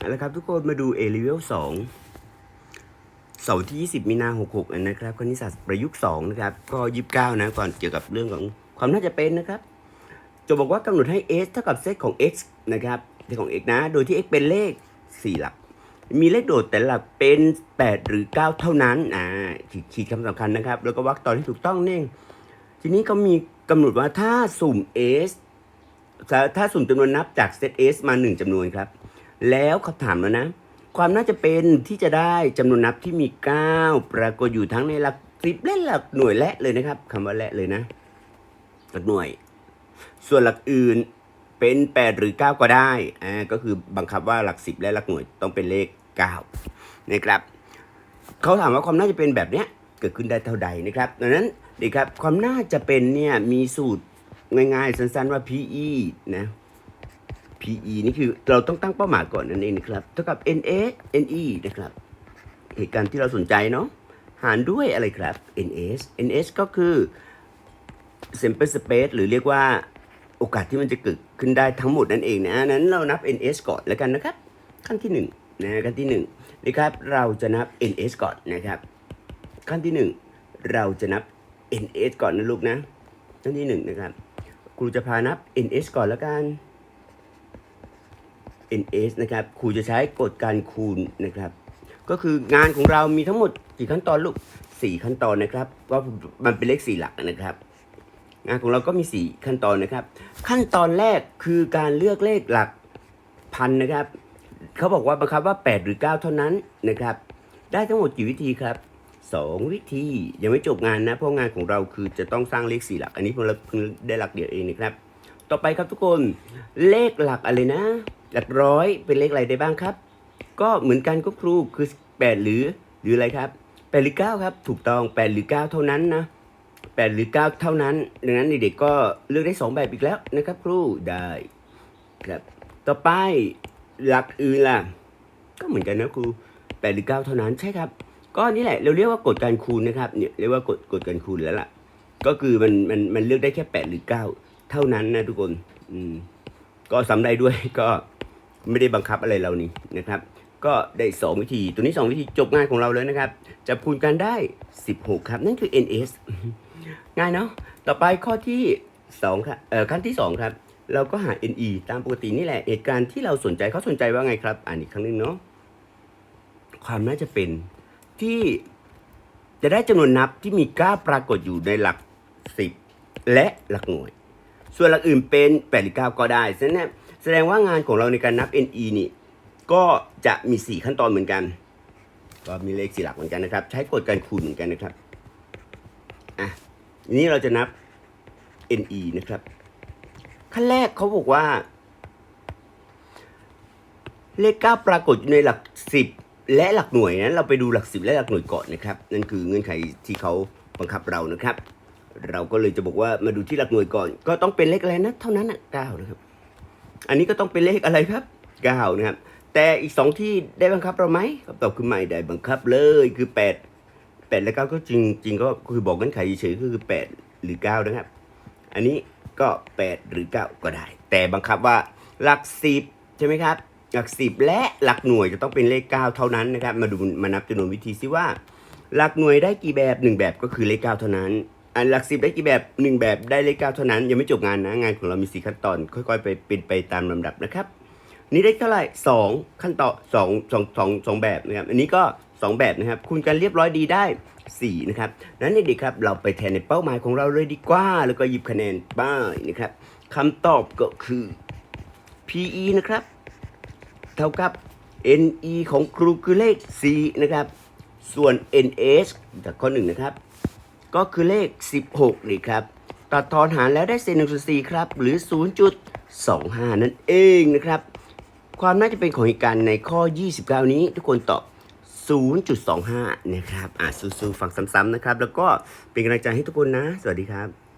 เอาละครับทุกคนมาดู A level 2เสาร์ที่ 20 มีนา 66 นะครับคณิตศาสตร์ประยุกต์ 2 นะครับ ก็ 29 นะ ก่อนเกี่ยวกับเรื่องของความน่าจะเป็นนะครับจะบอกว่ากำหนดให้ s เท่ากับเซตของ x นะครับเซตของ x นะ โดยที่ x เป็นเลข 4 หลัก มีเลขโดดแต่ละหลักเป็น 8 หรือ 9 เท่านั้นอ่าขีดคำสำคัญนะครับ แล้วก็วรรคตอนที่ถูกต้องเนี่ยทีนี้ก็มีกำหนดว่าถ้าสุ่ม s ถ้าถ้าสุ่มจำนวนนับจากเซต s มา 1จำนวนครับ แล้วเขาถามแล้วนะ ความน่าจะเป็นที่จะได้จำนวนนับที่มี 9 ปรากฏอยู่ทั้งในหลักสิบและหลักหน่วยและเลยนะครับคำว่าและเลยนะหลักหน่วย ส่วนหลักอื่นเป็น 8 หรือ 9 ก็ได้อ่าก็คือบังคับว่าหลัก 10 และหลักหน่วยต้องเป็นเลข9นะครับเขาถามว่าความน่าจะเป็นแบบเนี้ยเกิดขึ้นได้เท่าใดนะครับดังนั้นดีครับความน่าจะเป็นเนี่ยมีสูตรง่ายๆสั้นๆว่า PE นะ PE นี่คือเราต้องตั้งเป้าหมายก่อนนั่นเองนะครับเท่ากับ NS NE นะครับเหตุการณ์ที่เราสนใจเนาะหารด้วยอะไรครับ NS NS ก็คือ sample space หรือเรียกว่าโอกาสที่มันจะเกิดขึ้นได้ทั้งหมดนั่นเองนะนั้นเรานับ NS ก่อนแล้วกันนะครับ ขั้นที่1นะขั้นที่1นะครับเราจะนับ NS ก่อนนะครับ ขั้นที่ 1 เราจะนับ NS ก่อนนะลูกนะขั้นที่1นะครับครูจะพานับ NS ก่อนแล้วกัน NS นะครับครูจะใช้กฎการคูณนะครับ ก็คืองานของเรามีทั้งหมดกี่ขั้นตอนลูกสี่ขั้นตอนนะครับก็มันเป็นเลขสี่หลักนะครับ งานของเราก็มีสี่ขั้นตอนนะครับ ขั้นตอนแรกคือการเลือกเลขหลักพันนะครับเขาบอกว่าบังคับว่า 8 หรือ 9 เท่านั้นนะครับ ได้ทั้งหมดกี่วิธีครับ 2 วิธียังไม่จบงานนะเพราะงานของเราคือจะต้องสร้างเลขสี่หลัก อันนี้เพิ่งได้หลักเดียวเองนะครับ ต่อไปครับทุกคนเลขหลักอะไรนะ หลักร้อยเป็นเลขอะไรได้บ้างครับ ก็เหมือนกันก็ครูคือ 8 หรือหรืออะไรครับ8หรือ9ครับ ถูกต้อง 8 หรือ 9 เท่านั้นนะ8หรือ 9 เท่านั้น ดังนั้นเด็กๆก็เลือกได้ 2 แบบอีกแล้วนะครับ ครูได้ครับต่อไปหลักอื่นล่ะ ก็เหมือนกันนะครู8หรือ 9 เท่านั้นใช่ครับ ก็นี่แหละเราเรียกว่ากฎการคูณนะครับเนี่ยเรียกว่ากฎกฎการคูณแล้วล่ะ ก็คือมันมันมันเลือกได้แค่ 8 หรือ 9 เท่านั้นนะทุกคนอืมก็ซ้ำได้ด้วยก็ ไม่ได้บังคับอะไรเรานี่นะครับ ก็ได้ 2 วิธี ตัวนี้ 2 วิธีจบงานของเราเลยนะครับจะคูณกันได้ 16 ครับ นั่นคือ NS ง่ายเนาะต่อไปข้อที่2ครับเอ่อขั้นที่ 2 ครับ เราก็หา NE ตามปกตินี่แหละเหตุการณ์ที่เราสนใจเขาสนใจว่าไงครับ อ่านอีกครั้งหนึงเนาะความน่าจะเป็นที่จะได้จำนวนนับที่มีกล้าปรากฏอยู่ในหลัก 10 และหลักหน่วย ส่วนหลักอื่นเป็น8หรือ9ก็ได้ฉะนั้นเนี่ย แสดงว่างานของเราในการนับ NE นี่ ก็จะมี 4 ขั้นตอนเหมือนกัน ก็มีเลขสี่หลักเหมือนกันนะครับ ใช้กฎการคูณเหมือนกันนะครับอะนี้เราจะนับ NE นะครับ ขั้นแรกเขาบอกว่า เลข 9 ปรากฏอยู่ในหลัก 10 และหลักหน่วยนะเราไปดูหลัก 10 และหลักหน่วยก่อนนะครับ นั่นคือเงื่อนไขที่เขาบังคับเรานะครับ เราก็เลยจะบอกว่ามาดูที่หลักหน่วยก่อน ก็ต้องเป็นเลขอะไรนะ เท่านั้นอะ9นะครับ อันนี้ก็ต้องเป็นเลขอะไรครับ9นะครับ แต่อีก 2 ที่ได้บังคับเราไหมคำตอบคือไม่ได้บังคับเลยคือ 8 8 และ9ก็จริงจริงก็คือบอกเงื่อนไขเฉยๆก็คือ 8 หรือ 9 นะครับ อันนี้ก็ 8 หรือ 9 ก็ได้ แต่บังคับว่าหลัก 10 ใช่ไหมครับ หลัก 10 และหลักหน่วยจะต้องเป็นเลข 9 เท่านั้นนะครับ มาดูมานับจำนวนวิธีซิว่า หลักหน่วยได้กี่แบบ 1 แบบก็คือเลข 9 เท่านั้น อันหลัก10ได้กี่แบบ1แบบได้เลข9เท่านั้น ยังไม่จบงานนะ งานของเรามี4ขั้นตอน ค่อยๆ ไปเป็นไปตามลำดับนะครับ นี่ได้เท่าไหร่สองขั้นตอนสองสองสองสองแบบนะครับ อันนี้ก็สองแบบนะครับ คูณกันเรียบร้อยดีได้สี่นะครับนั้นเด็กๆครับ เราไปแทนในเป้าหมายของเราเลยดีกว่า แล้วก็หยิบคะแนนป้ายนะครับคำตอบก็คือ PE นะครับ เท่ากับ NE ของครูคือเลข 4 นะครับ ส่วน NS จากข้อหนึ่งนะครับ ก็คือเลข 16 นี่ครับ ตัดทอนหารแล้วได้เศษ1ส่วน4ครับ หรือ 0.25 นั่นเองนะครับ ความน่าจะเป็นของเหตุการณ์ในข้อ 29 นี้ทุกคนตอบ 0.25 นะครับ อะสู้ๆฟังซ้ำๆนะครับ แล้วก็เป็นกำลังใจให้ทุกคนนะ สวัสดีครับ